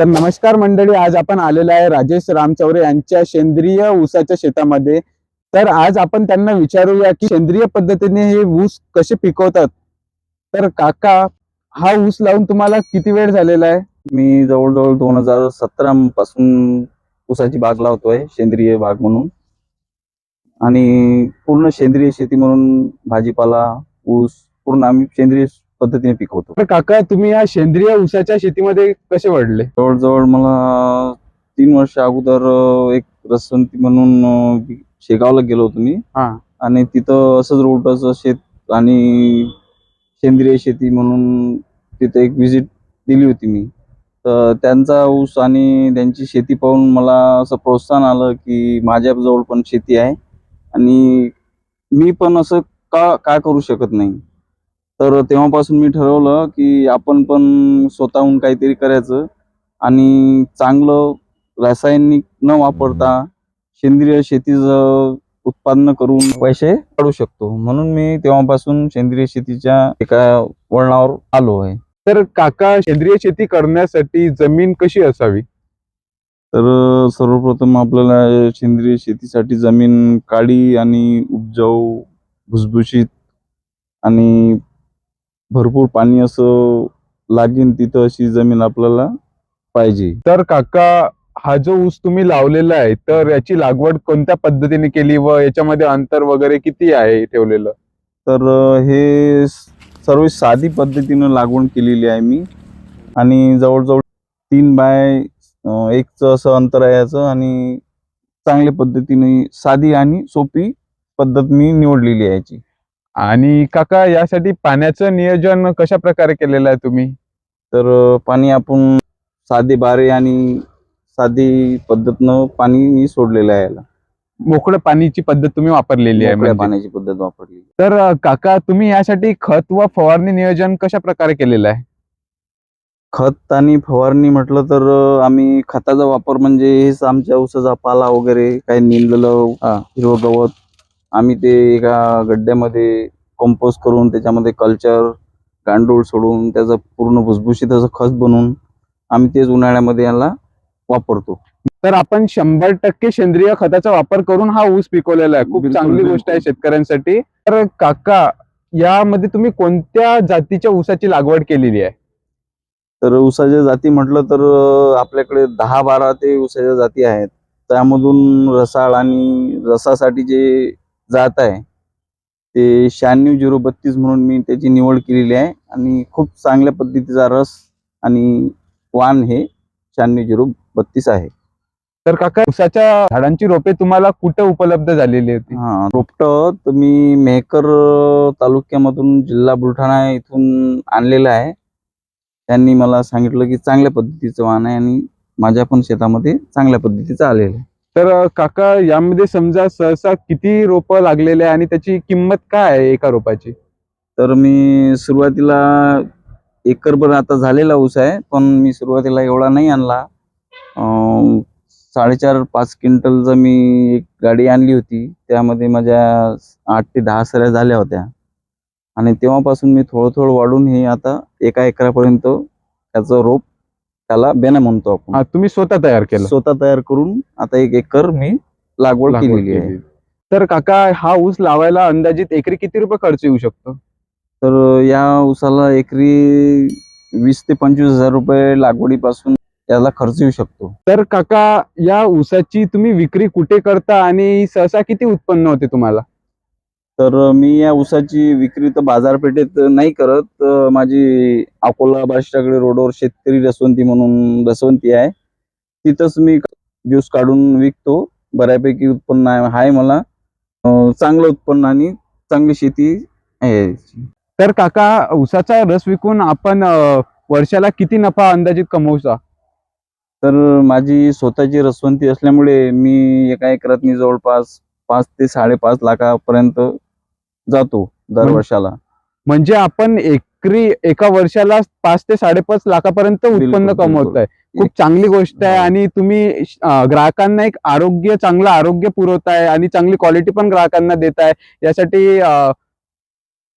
तर नमस्कार मंडळी आज आपण आलेलो आहे राजेश रामचौरे यांच्या सेंद्रिय ऊसाच्या शेतामध्ये. तर आज आपण त्यांना विचारूया की सेंद्रिय पद्धतीने हे ऊस कसे पिकवतात. तर काका हा ऊस लावून तुम्हाला किती वेळ झालेला आहे? मी जवळजवळ दोन हजार सतरा पासून ऊसाची बाग लावतोय सेंद्रिय बाग म्हणून. आणि पूर्ण सेंद्रिय शेती म्हणून भाजीपाला ऊस पूर्ण आम्ही सेंद्रिय पद्धतीने पिकवतो तर काका तुम्ही या सेंद्रिय ऊसाच्या शेतीमध्ये कसे वळले? जवळजवळ मला तीन वर्ष अगोदर एक रसवंती म्हणून शेगावला गेलो होतो मी. हा. आणि तिथं असंच रोटाचं शेत आणि सेंद्रिय शेती म्हणून तिथे एक विजिट दिली होती मी. तर त्यांचा ऊस आणि त्यांची शेती पाहून मला असं प्रोत्साहन आलं की माझ्याजवळ पण शेती आहे. आणि मी पण असं का का करू शकत नाही? तर तेव्हापासून मी ठरवलं की आपण पण स्वतःहून काहीतरी करायचं. आणि चांगलं रासायनिक न वापरता सेंद्रिय शेतीचं उत्पादन करून पैसे काढू शकतो. म्हणून मी तेव्हापासून सेंद्रिय शेतीच्या एका वळणावर आलो आहे. तर काका सेंद्रिय शेती करण्यासाठी जमीन कशी असावी? तर सर्वप्रथम आपल्याला सेंद्रिय शेतीसाठी जमीन काळी आणि उपजाऊ भुसभुशीत आणि भरपूर पाणी असं लागेल तिथं अशी जमीन आपल्याला पाहिजे. तर काका हा जो ऊस तुम्ही लावलेला आहे तर याची लागवड कोणत्या पद्धतीने केली व याच्यामध्ये अंतर वगैरे किती आहे ठेवलेलं? तर हे सर्व साधी पद्धतीनं लागवड केलेली आहे मी. आणि जवळजवळ तीन बाय एकचं असं अंतर आहे याचं आणि चांगल्या पद्धतीने साधी आणि सोपी पद्धत मी निवडलेली आहे याची. आणि काका यासाठी पाण्याचं नियोजन कशा प्रकारे केलेलं आहे तुम्ही तर पाणी आपण साधे बारे आणि साधी पद्धतनं पाणी सोडलेलं आहे याला मोकळं पाणीची पद्धत तुम्ही वापरलेली आहे मोकळ्या म्हणजे. पाण्याची पद्धत वापरली तर काका तुम्ही यासाठी खत व फवारणी नियोजन कशा प्रकारे केलेलं आहे खत आणि फवारणी म्हटलं तर अ, आम्ही खताचा वापर म्हणजे हेच आमच्या ऊसाचा पाला वगैरे काही निंदलेलं हा. हिरवं गवत आम्ही ते एका गड्ड्यामध्ये कंपोस्ट करून त्याच्यामध्ये कल्चर गांडूळ सोडून त्याचं पूर्ण भुसभुशीत असं खत बनवून आम्ही तेच उन्हाळ्यामध्ये याला वापरतो. तर आपण शंभर टक्के सेंद्रिय खताचा वापर करून हा ऊस पिकवलेला आहे. खूप बिलकुल, चांगली गोष्ट आहे बिलकुल. शेतकऱ्यांसाठी. तर काका यामध्ये तुम्ही कोणत्या जातीच्या ऊसाची लागवड केलेली आहे? तर ऊसाच्या जाती म्हटलं तर अ, आपल्याकडे दहा बारा ते ऊसाच्या जाती आहेत. त्यामधून रसाळ आणि रसासाठी जे जात आहे. ते शहाण्णव झिरो बत्तीस म्हणून मी त्याची निवड केलेली आहे आणि खूप चांगल्या पद्धतीचा रस आणि वाण हे शहाण्णव झिरो बत्तीस आहे. तर काका ऊसाच्या झाडांची रोपे तुम्हाला कुठे उपलब्ध झालेली होती हा रोपटं मी मेहकर तालुक्यामधून जिल्हा बुलढाणा इथून आणलेलं आहे. त्यांनी मला सांगितलं की चांगल्या पद्धतीचं वाण आहे आणि माझ्या पण शेतामध्ये चांगल्या पद्धतीचं आलेलं आहे. तर काका यामध्ये समजा सहसा किती रोप लागलेले आहे आणि त्याची किंमत काय आहे एका रोपाची? तर मी सुरुवातीला एकरभर आता झालेला ऊस आहे पण मी सुरुवातीला एवढा नाही आणला. साडेचार पाच क्विंटलचं मी एक गाडी आणली होती. त्यामध्ये माझ्या आठ ते दहा सऱ्या झाल्या होत्या. आणि तेव्हापासून मी थोडं थोडं वाढून हे आता एका एकरापर्यंत त्याचं रोप त्याला बेना म्हणतो आपण. तुम्ही स्वतः तयार केलं. स्वतः तयार करून आता एक एकर मी लागवड केलेली आहे. तर काका हा ऊस लावायला अंदाजित एकरी किती रुपये खर्च येऊ शकतो? तर या ऊसाला एकरी वीस ते पंचवीस हजार रुपये लागवडीपासून याला खर्च येऊ शकतो. तर काका या ऊसाची तुम्ही विक्री कुठे करता आणि सहसा किती उत्पन्न होते तुम्हाला? तर मी या ऊसाची विक्री तर बाजारपेठेत नाही करत. माझी अकोला बाष्टाकडे रोडवर शेतकरी रसवंती म्हणून रसवंती आहे. तिथंच मी ज्यूस काढून विकतो. बऱ्यापैकी उत्पन्न आहे मला. चांगलं उत्पन्न आणि चांगली शेती आहे. तर काका ऊसाचा रस विकून आपण वर्षाला किती नफा अंदाजित कमवसा तर माझी स्वतःची रसवंती असल्यामुळे मी एका एकरात जवळपास पाच ते साडेपाच लाखापर्यंत जातो दर म्हणजे- वर्षाला. म्हणजे आपण एकरी एका वर्षाला पाच ते साडेपाच लाखापर्यंत उत्पन्न बिलकुल. कमवताय. खूप चांगली गोष्ट आहे. आणि तुम्ही ग्राहकांना एक आरोग्य चांगलं आरोग्य पुरवताय आणि चांगली क्वालिटी पण ग्राहकांना देताय. यासाठी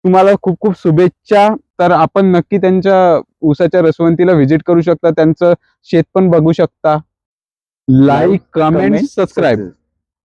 तुम्हाला खूप खूप शुभेच्छा. तर आपण नक्की त्यांच्या ऊसाच्या रसवंतीला व्हिजिट करू शकता. त्यांचं शेत पण बघू शकता. Like comment subscribe